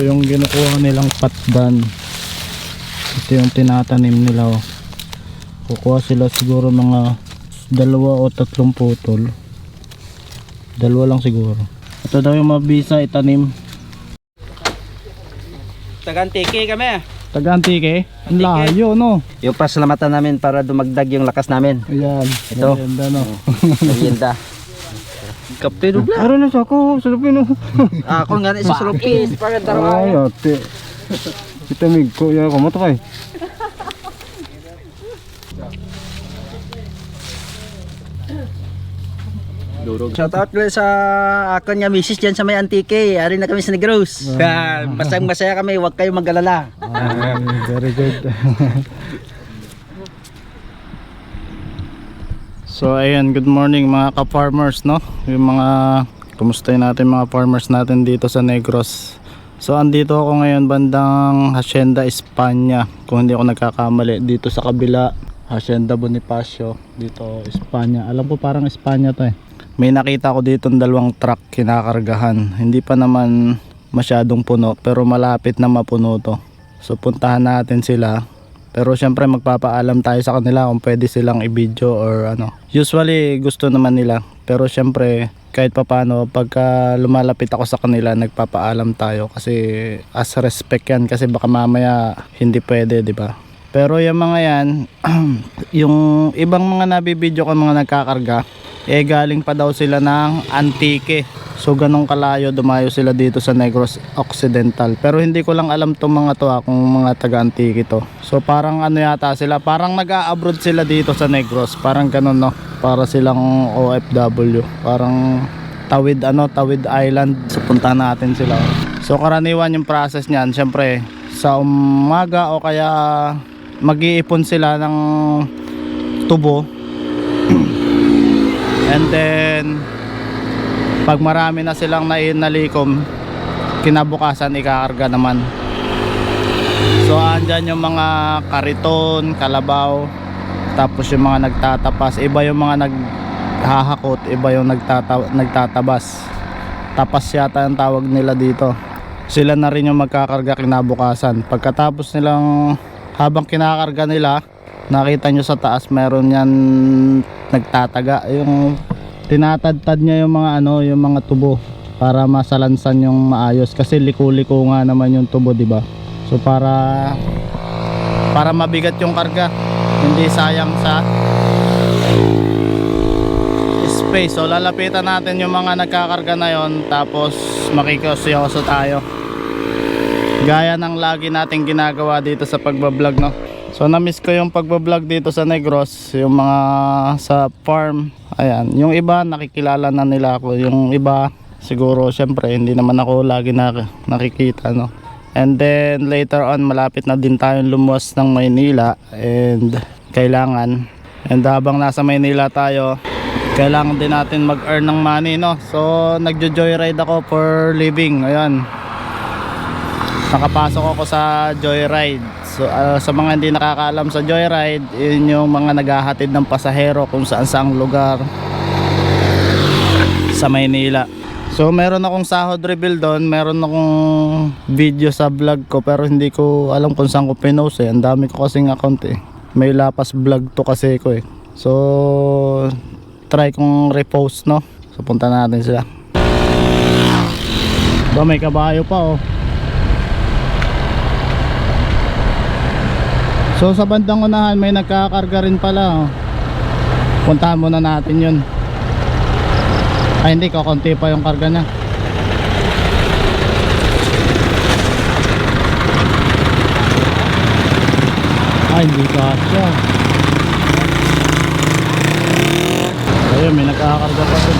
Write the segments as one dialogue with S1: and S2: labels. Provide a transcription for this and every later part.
S1: Ito yung ginukuha nilang patdan. Ito yung tinatanim nila. Oh. Kukuha sila siguro mga dalawa o tatlong putol. Dalawa lang siguro. Ito daw yung mabisa itanim.
S2: Tagantiki kami.
S1: Taga-antike. Ang layo no.
S2: Yung pasalamatan namin para dumagdag yung lakas namin.
S1: Ayan.
S2: Ito.
S1: Ganda no.
S2: Merienda. Kape do
S1: Araw na siya ako. Salupin no.
S2: Ah, ako nga na isa sulupis para
S1: Ay
S2: darawa.
S1: ate. Kita mig ko. Yan ko kay.
S2: Shout out ulit sa ako nga misis dyan sa may antike. Ari na kami sa Negros. Masayang masaya kami, huwag kayong mag-alala.
S1: Ay, very good. So ayan, good morning mga ka-farmers no. Yung mga kumustahin natin mga farmers natin dito sa Negros. So andito ako ngayon bandang Hacienda España. Kung hindi ako nagkakamali dito sa kabila Hacienda Bonifacio dito España. Alam ko parang España to eh. May nakita ko dito dalawang truck kinakargahan. Hindi pa naman masyadong puno pero malapit na mapuno to. So puntahan natin sila. Pero syempre magpapaalam tayo sa kanila kung pwede silang i-video or ano. Usually gusto naman nila. Pero syempre kahit papano pagka lumalapit ako sa kanila nagpapaalam tayo kasi as respect yan kasi baka mamaya hindi pwede di ba pero yung mga yan yung ibang mga nabibideo ko mga nagkakarga eh galing pa daw sila ng Antique. So ganong kalayo dumayo sila dito sa Negros Occidental. Pero hindi ko lang alam tong mga to ha, kung mga taga Antique to. So parang ano yata sila parang nag-a-abroad sila dito sa Negros. Parang ganon no? Para silang OFW parang Tawid ano Tawid Island. So punta natin sila. So karaniwan yung process niyan syempre sa umaga o kaya mag-iipon sila ng tubo. And then pag marami na silang nainalikom kinabukasan ikakarga naman. So andyan yung mga kariton, kalabaw tapos yung mga nagtatapas. Iba yung mga naghahakot iba yung nagtata nagtatabas. Tapas yata ang tawag nila dito. Sila na rin yung magkakarga kinabukasan. Pagkatapos nilang habang kinakarga nila nakita nyo sa taas meron yan nagtataga. Yung tinatadtad niya yung mga ano yung mga tubo para masalansan yung maayos. Kasi liko-liko nga naman yung tubo di ba? So para para mabigat yung karga. Hindi sayang sa space. So lalapitan natin yung mga nagkakarga na yon tapos makikosyoso tayo gaya ng lagi nating ginagawa dito sa pagbablog no? So na-miss ko yung pagbablog dito sa Negros yung mga sa farm. Ayan. Yung iba nakikilala na nila ako. Yung iba siguro syempre hindi naman ako lagi na, nakikita no? And then later on malapit na din tayong lumuwas ng Maynila and kailangan. And habang nasa Maynila tayo kailangan din natin mag-earn ng money no? So nagjo-joyride ako for living. Ayan nakapasok ako sa joyride. So ah, sa mga hindi nakakaalam sa joyride yun yung mga naghahatid ng pasahero kung saan saang lugar. Sa Maynila. So meron akong sahod reveal doon. Meron akong video sa vlog ko pero hindi ko alam kung saan ko pinost eh. Ang dami ko kasing account eh. May lapas vlog to kasi ko eh. So try kong repost no? So punta natin sila. Ba may kabayo pa oh So sa bandang unahan may nagkakarga rin pala. Oh. Puntahan muna natin yun. Ay hindi, kakunti pa yung karga niya. Ay hindi kasya. Ayun, may nagkakarga pa dun.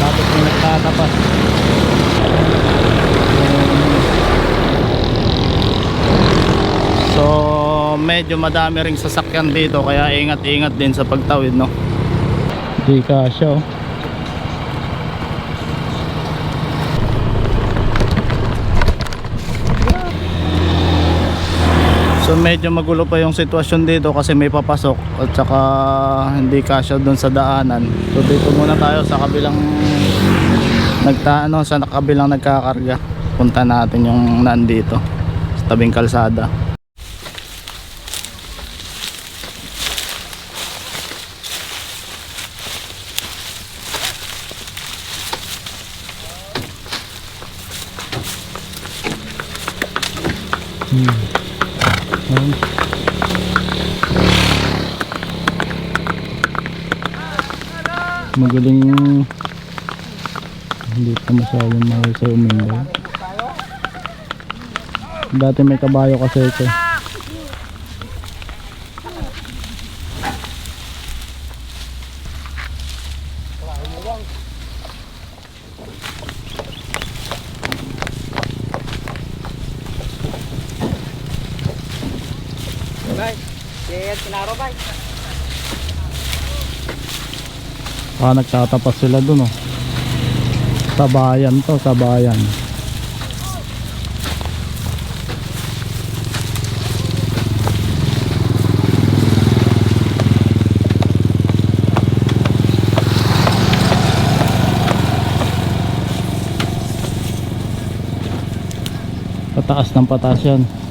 S1: Tapos may nagtatapas. So medyo madami ring sasakyan dito kaya ingat-ingat din sa pagtawid no. Di kasya oh. So medyo magulo pa yung sitwasyon dito kasi may papasok at saka hindi kasya doon sa daanan. So dito muna tayo sa kabilang nagta ano sa kabilang nagkakarga punta natin yung nandito sa tabing kalsada Hmm. Ayun. Magaling hindi pa masyadong mahal sa umingaw. Dati may kabayo kasi ito. Ah, nagtatapas sila dun oh. Sa bayan to, sa bayan. Pataas ng pataas yan.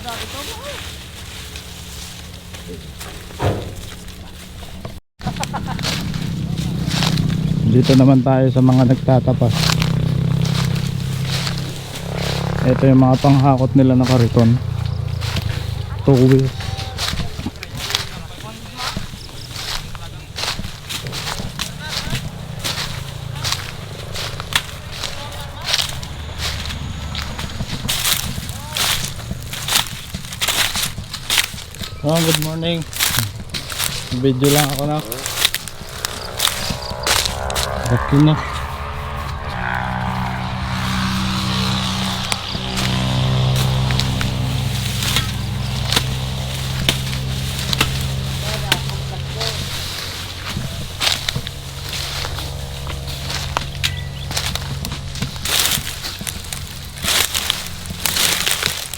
S1: Dito naman tayo sa mga nagtatapas. Ito yung mga panghakot nila na kariton. Two wheels. Oh, good morning. Video lang ako na. Okay na.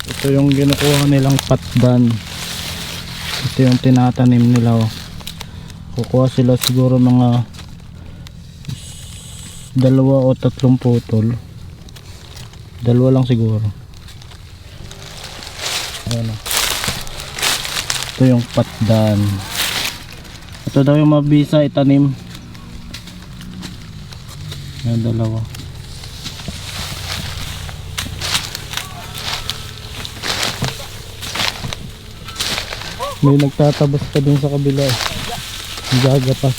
S1: Ito yung ginukuha nilang patban ito yung tinatanim nila oh. Kukuha sila siguro mga dalawa o tatlong putol. Dalawa lang siguro. Ayan oh. ito yung patdan. Ito daw yung mabisa itanim. Ayan dalawa. May nagtatabas pa dun sa kabila eh. Gagapas.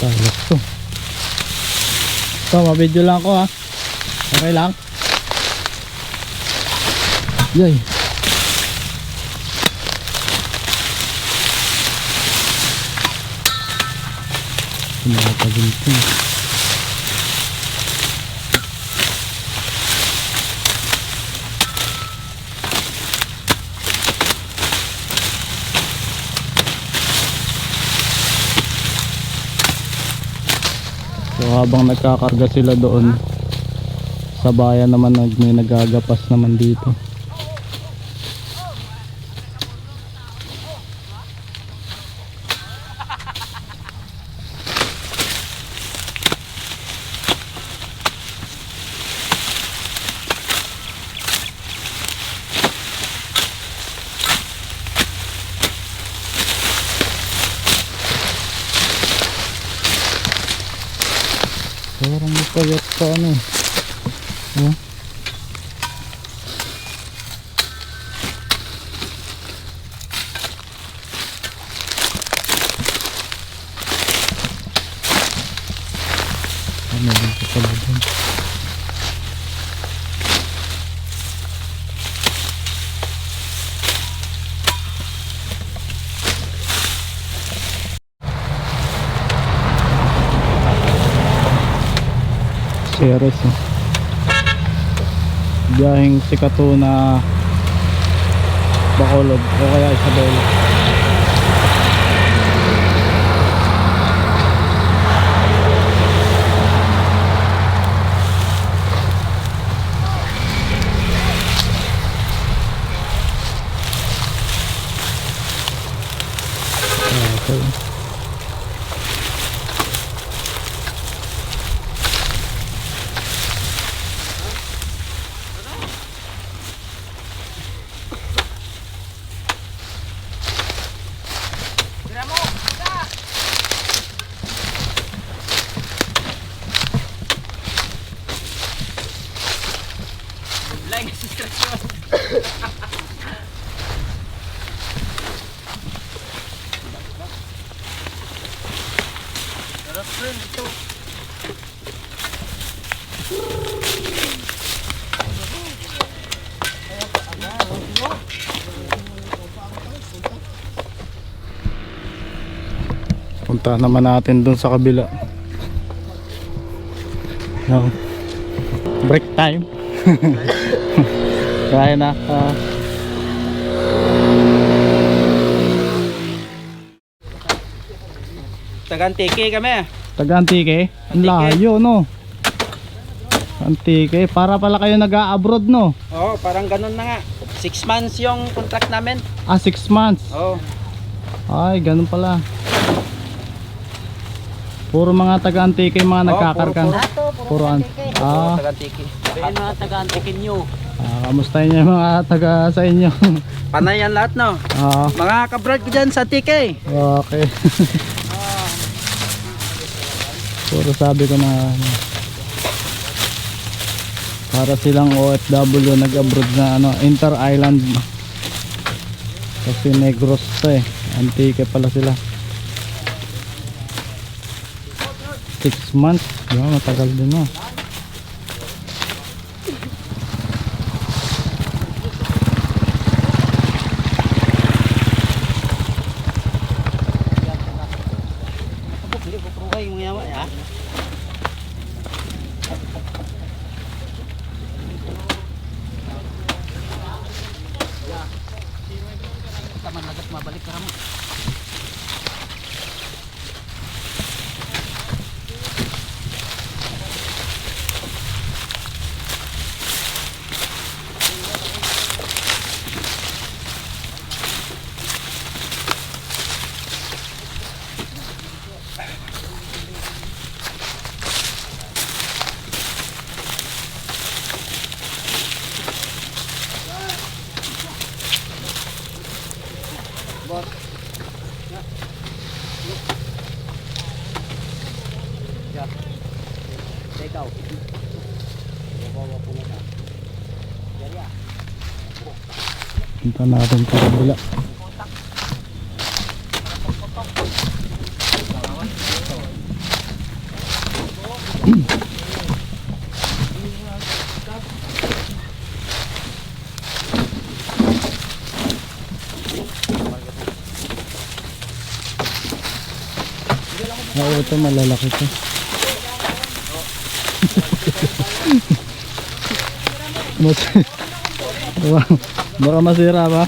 S1: Talas to. Ito, mabidyo lang ako ha. Okay lang. Yay. Pinakatagintin. So habang nagkakarga sila doon sa bayan naman may nagagapas naman dito. Parang may payat pa ano eh. Ano din sa pala dun? Ceres eh. Biyaheng si Katuna Bacolod o kaya Isabela Okay. Punta naman natin dun sa kabila. No. Break time. Kaya na. ah.
S2: Tagantiki kami.
S1: Taga Antique. Ang layo no. Antique. Para pala kayo nag-a-abroad no.
S2: Oo, parang ganun na nga. Six months yung contract namin.
S1: Ah, 6 months.
S2: Oo.
S1: Ay, ganun pala. Puro mga taga Antique mga
S2: Oo,
S1: nagkakarga.
S2: puro-
S1: Puro an Ah,
S2: Tagantiki.
S3: Ayun mga taga-antikin nyo.
S1: ah, kamusta niyo mga taga sa inyo?
S2: Panay yan lahat, no?
S1: ah,
S2: Mga kabrad ko dyan sa TK.
S1: okay. Puro sabi ko na ano, para silang OFW nag-abroad na ano, inter-island. Kasi Negros to eh. Antique pala sila. 6 months. Diba, matagal din no. Sa kabila. Oo, ito malalaki to. Mas, baka, baka masira ba?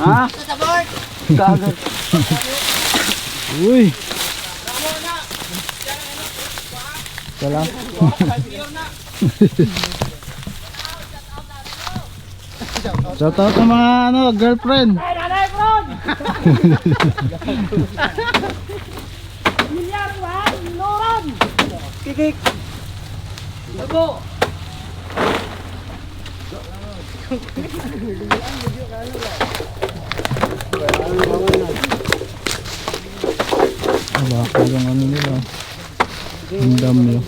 S2: Ha? Kagad.
S1: Uy! Wala. Shout out sa mga ano, girlfriend.
S2: Kikik.
S1: Ah, baka yung ano nila. Ang dami.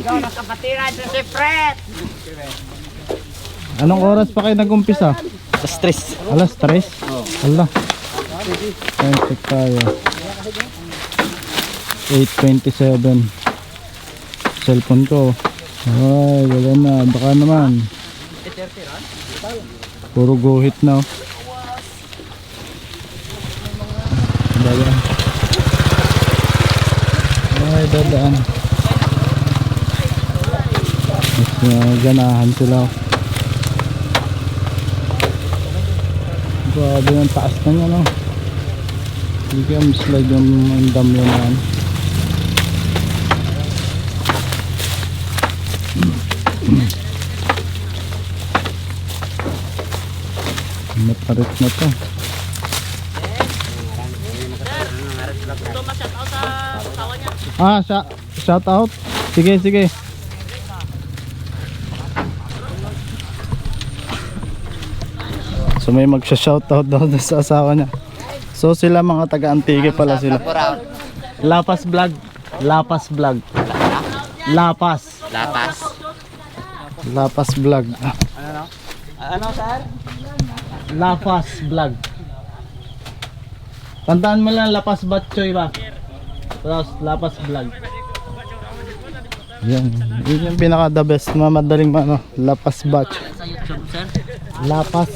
S3: Ikaw nakapatiran sa si Fred.
S1: Anong oras pa kayo nag-umpisa?
S2: Stress.
S1: Alas 3? Oo. Ala. Time check tayo. 8.27 Cellphone ko. Ay, wala na. Baka naman. Puro guhit na. oh. Dadaan. Ay, dadaan. Mas uh, ganahan sila. oh. Grabe ang taas na niya, no? Hindi kaya slide yung dam yun na yan. Matarit na to. Ah, sa shout out. Sige, sige. So may magsha-shoutout daw doon sa asawa niya. So sila mga taga-Antique pala sila. Lapas vlog. Lapas vlog. Lapas.
S3: Lapas.
S1: Lapas vlog.
S2: Ano, sir?
S1: Lapas vlog. Tandaan mo lang Lapas Batchoy ba? Tapos Lapas vlog. Yan. Yun yung pinaka the best na madaling ano, Lapas Batch.
S3: Sa YouTube sir.
S1: Lapas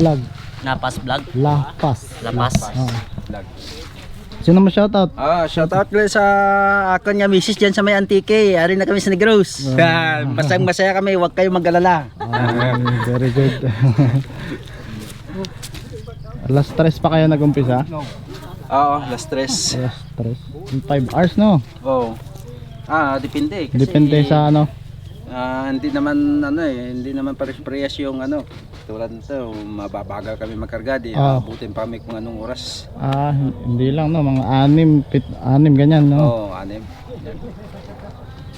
S1: vlog.
S3: Napas vlog.
S1: Lapas.
S3: Lapas.
S1: Ah. Sino mo shoutout?
S2: Ah, shout out ulit sa ako niya misis diyan sa may Antique. Ari na kami sa Negros. Ah, Masang masaya kami, huwag kayong mag-alala.
S1: Ay, very good. Alas 3 pa kayo nag-umpisa?
S2: Oo, last stress.
S1: Alas 3. 5 hours no?
S2: Oo. Ah, depende. Kasi,
S1: Depende sa ano.
S2: Ah, hindi naman ano eh, hindi naman pares-parehas yung ano. Tulad nito, mababagal kami magkarga di.
S1: Ah.
S2: Abutin pa kami kung anong oras.
S1: Ah, hindi lang no, mga 6, pit, 6 ganyan no.
S2: Oo, anim.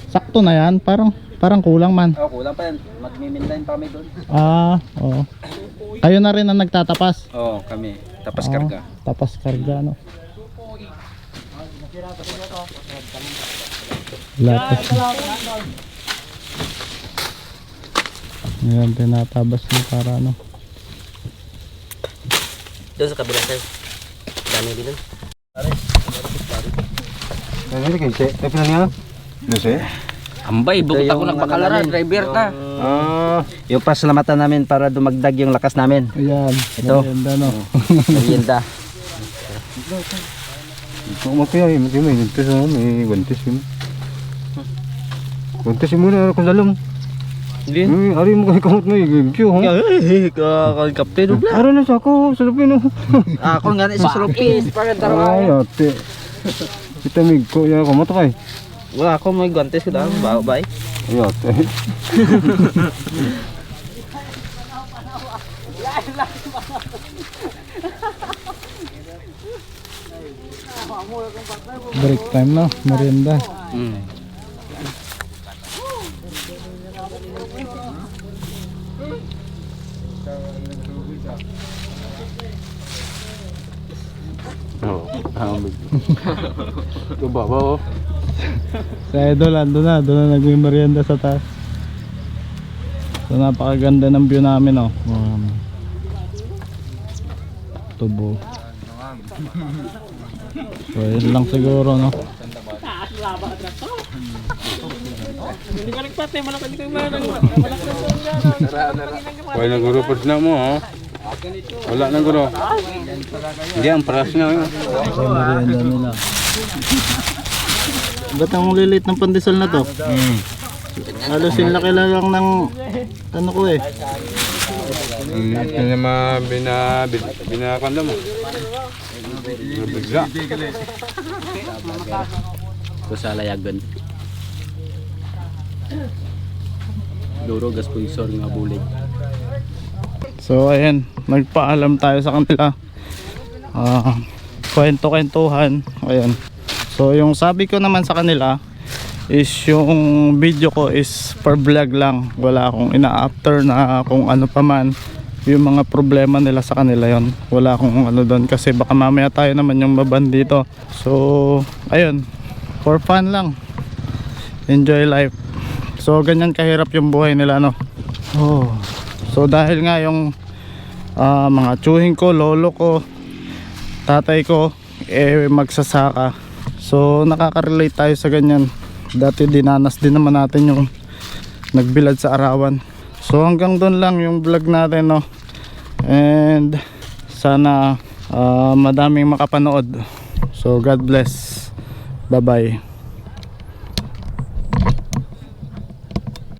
S1: Sakto na yan, parang parang kulang man.
S2: Oh, kulang pa yan. Magmi-mainline pa kami doon.
S1: Ah, oo. Kayo na rin ang nagtatapas.
S2: Oo, kami. Tapos
S1: Ah,
S2: karga.
S1: Tapas karga no. Lapas. Ngayon tinatabas niya para ano.
S3: Doon sa kabila sir. Dami din doon.
S4: Ano kayo? Tay pala niya? Lucy?
S3: Ambay, bugot
S2: Ito
S3: ako ng bakalara.
S2: namin,
S3: Driver ka.
S4: Ah,
S2: Yung pasalamatan namin para dumagdag yung lakas namin.
S1: Ayan.
S2: Ito.
S1: Maganda no.
S2: Merienda.
S4: kung makaya, hindi mo, ito sa may guantes yun. Guantes yun muna, ako dalong.
S2: Hindi.
S4: Eh, ari mo kay kamot mo yung kyo, ha?
S2: Kakagkapte no bla.
S4: Ara na sa ako, sa Pilipino.
S2: Ako nga na sa Sropis.
S4: Ay, ate. Kita mig ko ya kamot kay.
S2: Wala ako may guantes ko daan. Bao bay.
S4: Ay, ate.
S1: Break time na, merienda.
S3: Hmm.
S4: Oh, hamig. Ito ba ba oh?
S1: Sa idol, ando na, doon na nagme-merienda sa taas. So napakaganda ng view namin oh. Um, tubo. So yun lang siguro no.
S4: Wala nang guro pa na mo, ha? Wala nang guro. Hindi ang paras na yun.
S1: So merienda nila. Ba't ang lilit ng pandesal na to? Halos yung laki lang ng ano ko eh.
S4: Ito na ma bina binakanda mo. Bigla.
S3: Ito sa layagan. Duro gas sponsor nga bulig.
S1: So ayan, nagpaalam tayo sa kanila. Ah, kwento-kwentuhan. Ayan. So yung sabi ko naman sa kanila is yung video ko is per vlog lang. Wala akong ina-after na kung ano pa man yung mga problema nila sa kanila yon wala akong ano doon kasi baka mamaya tayo naman yung maban dito. So ayun. For fun lang. Enjoy life. So ganyan kahirap yung buhay nila no? Oh. So dahil nga yung ah, mga tsuhin ko lolo ko tatay ko eh magsasaka so nakaka-relate tayo sa ganyan. Dati dinanas din naman natin yung nagbilad sa arawan. So hanggang doon lang yung vlog natin no? And sana ah, madaming makapanood. So God bless. Bye bye